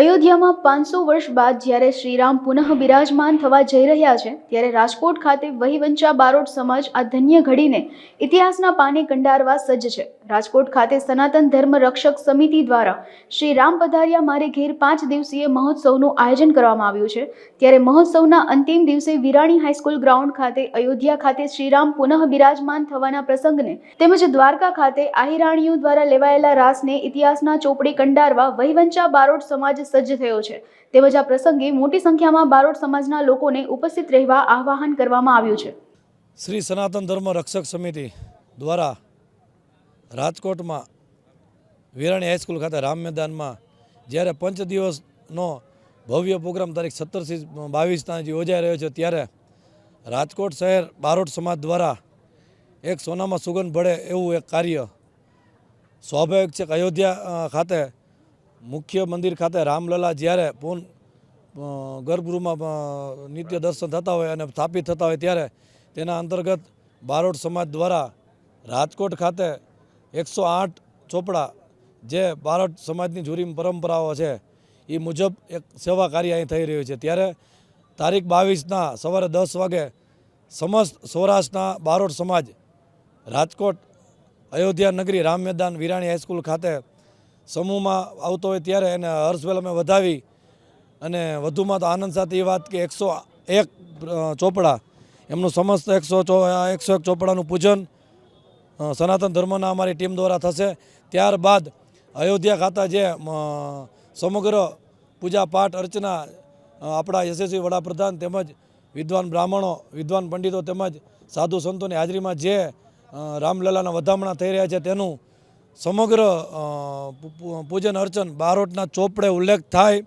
અયોધ્યામાં પાંચસો વર્ષ બાદ જ્યારે શ્રીરામ પુનઃ બિરાજમાન થવા જઈ રહ્યા છે, ત્યારે રાજકોટ ખાતે વહીવંચા બારોટ સમાજ આ ધન્ય ઘડીને ઇતિહાસના પાને કંડારવા સજ્જ છે. રાજકોટ ખાતે સનાતન ધર્મ રક્ષક સમિતિ દ્વારા શ્રી રામ પધાર્યા મારે ઘેર પાંચ દિવસીય મહોત્સવનું આયોજન કરવામાં આવ્યું છે. ત્યારે મહોત્સવના અંતિમ દિવસે વિરાણી હાઈસ્કૂલ ગ્રાઉન્ડ ખાતે અયોધ્યા ખાતે શ્રીરામ પુનઃ બિરાજમાન થવાના પ્રસંગને તેમજ દ્વારકા ખાતે આહિરાણીઓ દ્વારા લેવાયેલા રાસને ઇતિહાસના ચોપડી કંડારવા વહીવંચા બારોટ સમાજ સજ્જ થયો છે. તેમજ આ પ્રસંગે મોટી સંખ્યામાં બારોટ સમાજના લોકોને ઉપસ્થિત રહેવા આહવાહન કરવામાં આવ્યું છે. શ્રી સનાતન ધર્મ રક્ષક સમિતિ દ્વારા રાજકોટમાં વિરાણી હાઈસ્કૂલ ખાતે રામ મેદાનમાં જ્યારે પંચ દિવસનો ભવ્ય પ્રોગ્રામ તારીખ સત્તરથી બાવીસ તારીખ યોજાઈ રહ્યો છે, ત્યારે રાજકોટ શહેર બારોટ સમાજ દ્વારા એક સોનામાં સુગંધ ભળે એવું એક કાર્ય સ્વાભાવિક છે કે અયોધ્યા ખાતે મુખ્ય મંદિર ખાતે રામલલા જ્યારે પૂન ગર્ભગૃહમાં નિત્ય દર્શન થતા હોય અને સ્થાપિત થતા હોય ત્યારે તેના અંતર્ગત બારોટ સમાજ દ્વારા રાજકોટ ખાતે એકસો આઠ ચોપડા જે બારોટ સમાજની જૂરી પરંપરાઓ છે, એ મુજબ એક સેવા કાર્ય અહીં થઈ રહ્યું છે. ત્યારે તારીખ બાવીસના સવારે દસ વાગે સમસ્ત સૌરાષ્ટ્રના બારોટ સમાજ રાજકોટ અયોધ્યા નગરી રામ મેદાન વિરાણી હાઈસ્કૂલ ખાતે સમૂહમાં આવતો હોય ત્યારે એને હર્ષવેલ અમે વધાવી અને વધુમાં તો આનંદ સાથે એ વાત કે એકસો એક ચોપડા, એમનું સમસ્ત એકસો એકસો એક ચોપડાનું પૂજન સનાતન ધર્મના અમારી ટીમ દ્વારા થશે. ત્યારબાદ અયોધ્યા ખાતા જે સમગ્ર પૂજા પાઠ અર્ચના આપણા યશસ્વી વડાપ્રધાન તેમજ વિદ્વાન બ્રાહ્મણો, વિદ્વાન પંડિતો તેમજ સાધુ સંતોની હાજરીમાં જે રામલલાના વધામણા થઈ રહ્યા છે તેનું સમગ્ર પૂજન અર્ચન બારોટના ચોપડે ઉલ્લેખ થાય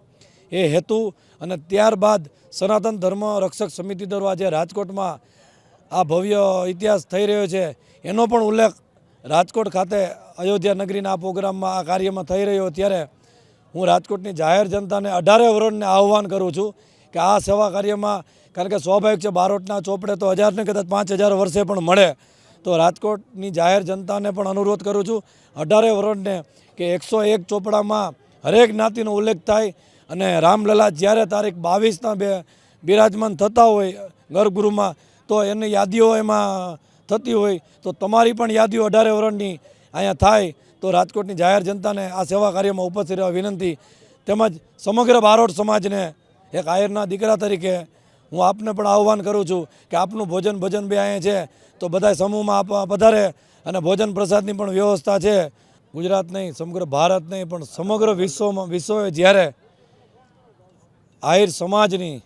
એ હેતુ અને ત્યારબાદ સનાતન ધર્મ રક્ષક સમિતિ દ્વારા જે રાજકોટમાં આ ભવ્ય ઇતિહાસ થઈ રહ્યો છે. એનો પણ ઉલ્લેખ રાજકોટ ખાતે અયોધ્યા નગરીના આ પ્રોગ્રામમાં આ કાર્યમાં થઈ રહ્યો ત્યારે હું રાજકોટની જાહેર જનતાને અઢારે વરોડને આહ્વાન કરું છું કે આ સેવા કાર્યમાં, કારણ કે સ્વાભાવિક છે બારોટના ચોપડે તો હજારને કદાચ પાંચ હજાર વર્ષે પણ મળે. તો રાજકોટની જાહેર જનતાને પણ અનુરોધ કરું છું અઢારે વરોડને કે એકસો એક ચોપડામાં હરેક જ્ઞાતિનો ઉલ્લેખ થાય અને રામલલા જ્યારે તારીખ બાવીસના બે બિરાજમાન થતા હોય ગર્ભગૃહમાં તો એની યાદીઓ એમાં થતી હોય, તો તમારી પણ યાદીઓ અઢારે વરણની અહીંયા થાય, તો રાજકોટની જાહેર જનતાને આ સેવા કાર્યમાં ઉપસ્થિત રહેવા વિનંતી. તેમજ સમગ્ર બારોટ સમાજને એક આયરના દીકરા તરીકે હું આપને પણ આહ્વાન કરું છું કે આપનું ભોજન ભજન બે અહીંયા છે, તો બધા સમૂહમાં આપ પધારે અને ભોજન પ્રસાદની પણ વ્યવસ્થા છે. ગુજરાત નહીં, સમગ્ર ભારત નહીં, પણ સમગ્ર વિશ્વમાં, વિશ્વએ જ્યારે આહિર સમાજની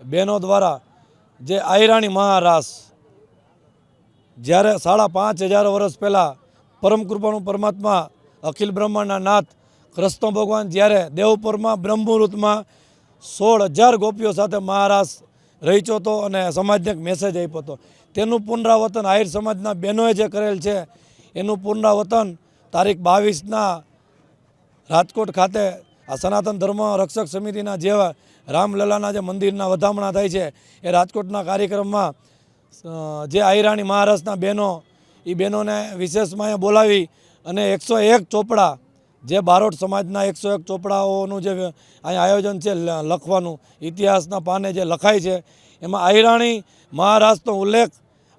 બહેનો દ્વારા જે આયરાણી મહારાસ જ્યારે સાડા પાંચ હજાર વર્ષ પહેલાં પરમ કૃપાનું પરમાત્મા અખિલ બ્રહ્માંડના નાથ કૃષ્ણ ભગવાન જ્યારે દેવપુરમાં બ્રહ્મુહૂર્તમાં સોળ હજાર ગોપીઓ સાથે મહારાસ રહીચો હતો અને સમાજને એક મેસેજ આપ્યો હતો તેનું પુનરાવર્તન આહિર સમાજના બહેનોએ જે કરેલ છે, એનું પુનરાવર્તન તારીખ બાવીસના રાજકોટ ખાતે આ સનાતન ધર્મ રક્ષક સમિતિના જેવા રામલલાના જે મંદિરના વધામણા થાય છે, એ રાજકોટના કાર્યક્રમમાં જે આહિરાણી મહારાષ્ટ્રના બહેનો એ બહેનોને વિશેષમાં બોલાવી અને એકસો એક ચોપડા જે બારોટ સમાજના એકસો એક ચોપડાઓનું જે અહીંયા આયોજન છે લખવાનું, ઇતિહાસના પાને જે લખાય છે, એમાં આયરાણી મહારાષ્ટ્રનો ઉલ્લેખ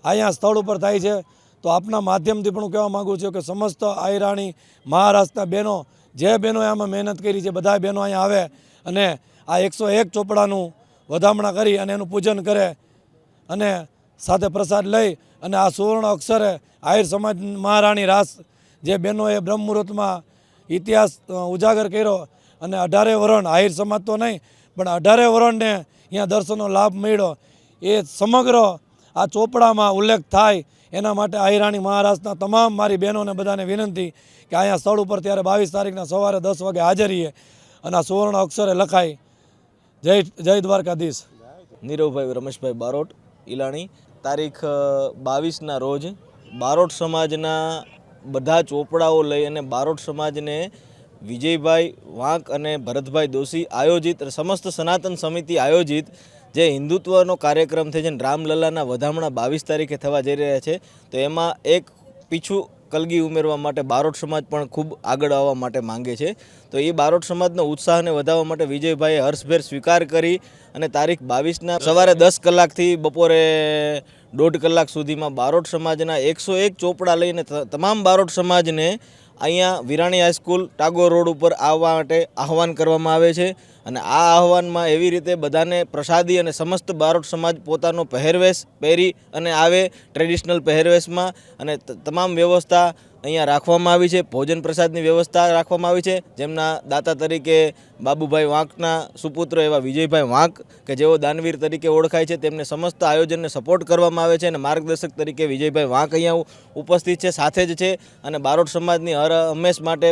અહીંયા સ્થળ ઉપર થાય છે. તો આપના માધ્યમથી પણ હું કહેવા માગું છું કે સમસ્ત આહિરાણી મહારાષ્ટ્રના બહેનો, જે બહેનોએ આમાં મહેનત કરી છે બધા બહેનો અહીંયા આવે અને આ એકસો એક ચોપડાનું વધામણા કરી અને એનું પૂજન કરે અને સાથે પ્રસાદ લઈ અને આ સુવર્ણ અક્ષરે આહિર સમાજ મહારાણી રાસ જે બહેનોએ બ્રહ્મ મુહૂર્તમાં ઇતિહાસ ઉજાગર કર્યો અને અઢારે વરણ, આહિર સમાજ તો નહીં, પણ અઢારે વરણને અહીંયા દર્શનનો લાભ મળ્યો. એ સમગ્ર આ ચોપડામાં ઉલ્લેખ થાય, એના માટે આહિરાણી મહારાષ્ટ્રના તમામ મારી બહેનોને બધાને વિનંતી કે અહીંયા સ્થળ ઉપર ત્યારે બાવીસ તારીખના સવારે દસ વાગે હાજરીએ અને આ સુવર્ણ અક્ષરે લખાય, જય જય દ્વારકાધીશ. નીરવભાઈ, રમેશભાઈ બારોટ, ઈલાણી. તારીખ બાવીસના રોજ બારોટ સમાજના બધા ચોપડાઓ લઈ અને બારોટ સમાજને વિજયભાઈ વાંક અને ભરતભાઈ દોશી આયોજિત, સમસ્ત સનાતન સમિતિ આયોજિત, જે હિન્દુત્વનો કાર્યક્રમ છે જેને રામલલ્લાના વધામણા બાવીસ તારીખે થવા જઈ રહ્યા છે, તો એમાં એક પીછું કલગી ઉમેરવા માટે બારોટ સમાજ પણ ખૂબ આગળ આવવા માટે માંગે છે. તો એ બારોટ સમાજનો ઉત્સાહને વધારવા માટે વિજયભાઈએ હર્ષભેર સ્વીકાર કરી અને તારીખ બાવીસના સવારે દસ કલાકથી બપોરે દોઢ કલાક સુધીમાં બારોટ સમાજના એકસો એક ચોપડા લઈને તમામ બારોટ સમાજને અહીંયા વિરાણી હાઈસ્કૂલ ટાગોર રોડ ઉપર આવવા માટે આહવાન કરવામાં આવે છે. અને આ આહવાનમાં એવી રીતે બધાને પ્રસાદી અને સમસ્ત બારોટ સમાજ પોતાનો પહેરવેશ પહેરી અને આવે ટ્રેડિશનલ પહેરવેશમાં. અને તમામ વ્યવસ્થા અહીંયા રાખવામાં આવી છે. ભોજન પ્રસાદની વ્યવસ્થા રાખવામાં આવી છે. જેમના દાતા તરીકે બાબુભાઈ વાંકના સુપુત્ર એવા વિજયભાઈ વાંક, કે જેઓ દાનવીર તરીકે ઓળખાય છે, તેમને સમસ્ત આયોજનને સપોર્ટ કરવામાં આવે છે અને માર્ગદર્શક તરીકે વિજયભાઈ વાંક અહીંયા ઉપસ્થિત છે, સાથે જ છે. અને બારોટ સમાજની હર હંમેશ માટે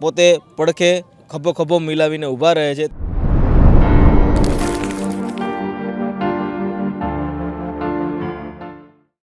પોતે પડખે ખભો ખભો મિલાવીને ઊભા રહે છે.